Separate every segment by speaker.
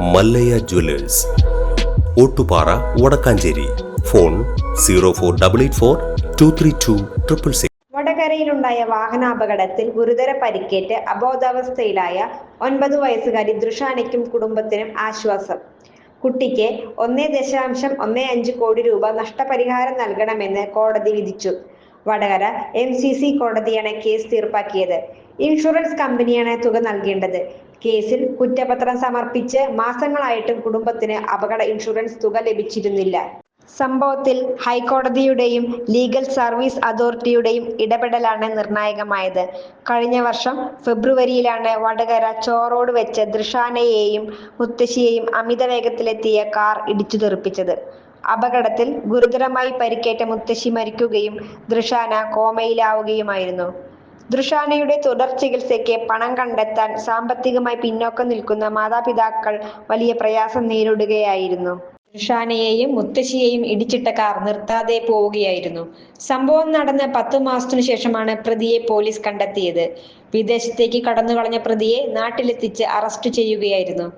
Speaker 1: Mallayya jewellers. Ottupara Vadakkanchery. Phone zero four double eight four two three two triple six
Speaker 2: വടകരയിലുണ്ടായ വാഹനാപകടത്തിൽ ഗുരുതര പരിക്കേറ്റ് അബോധാവസ്ഥയിലായ ഒൻപത് വയസ്സുകാരി ദൃഷാനയ്ക്കും കുടുംബത്തിനും ആശ്വാസം. കുട്ടിക്ക് ഒന്നേ ദശാംശം ഒന്നേ അഞ്ച് കോടി രൂപ നഷ്ടപരിഹാരം നൽകണമെന്ന് കോടതി വിധിച്ചു. വടകര എം സി സി കോടതിയാണ് കേസ് തീർപ്പാക്കിയത്. ഇൻഷുറൻസ് കമ്പനിയാണ് തുക നൽകേണ്ടത്. കേസിൽ കുറ്റപത്രം സമർപ്പിച്ച് മാസങ്ങളായിട്ടും കുടുംബത്തിന് അപകട ഇൻഷുറൻസ് തുക ലഭിച്ചിരുന്നില്ല. സംഭവത്തിൽ ഹൈക്കോടതിയുടെയും ലീഗൽ സർവീസ് അതോറിറ്റിയുടെയും ഇടപെടലാണ് നിർണായകമായത്. കഴിഞ്ഞ വർഷം ഫെബ്രുവരിയിലാണ് വടകര ചോറോട് വെച്ച് ദൃഷാനയെയും മുത്തശ്ശിയെയും അമിത വേഗത്തിലെത്തിയ കാർ ഇടിച്ചു തെറിപ്പിച്ചത്. അപകടത്തിൽ ഗുരുതരമായി പരിക്കേറ്റ മുത്തശ്ശി മരിക്കുകയും ദൃഷാന കോമയിലാവുകയുമായിരുന്നു. ദൃഷാനയുടെ തുടർ ചികിത്സയ്ക്ക് പണം കണ്ടെത്താൻ സാമ്പത്തികമായി പിന്നോക്കം നിൽക്കുന്ന മാതാപിതാക്കൾ വലിയ പ്രയാസം നേരിടുകയായിരുന്നു. ദൃഷാനയെയും മുത്തശ്ശിയെയും ഇടിച്ചിട്ട കാർ നിർത്താതെ പോവുകയായിരുന്നു. സംഭവം നടന്ന് പത്തു മാസത്തിനു ശേഷമാണ് പ്രതിയെ പോലീസ് കണ്ടെത്തിയത്. വിദേശത്തേക്ക് കടന്നുകളഞ്ഞ പ്രതിയെ നാട്ടിലെത്തിച്ച് അറസ്റ്റ് ചെയ്യുകയായിരുന്നു.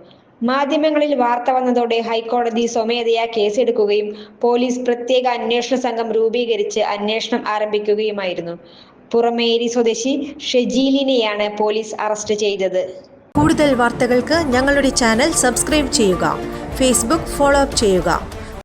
Speaker 2: മാധ്യമങ്ങളിൽ വാർത്ത വന്നതോടെ ഹൈക്കോടതി സ്വമേധയാ കേസെടുക്കുകയും പോലീസ് പ്രത്യേക അന്വേഷണ സംഘം രൂപീകരിച്ച് അന്വേഷണം ആരംഭിക്കുകയുമായിരുന്നു. പുറമേരി സ്വദേശി ഷെജീലിനെയാണ് പോലീസ് അറസ്റ്റ് ചെയ്തത്.
Speaker 3: കൂടുതൽ വാർത്തകൾക്ക് ഞങ്ങളുടെ ചാനൽ സബ്സ്ക്രൈബ് ചെയ്യുക. ഫേസ്ബുക്ക് ഫോളോ അപ്പ് ചെയ്യുക.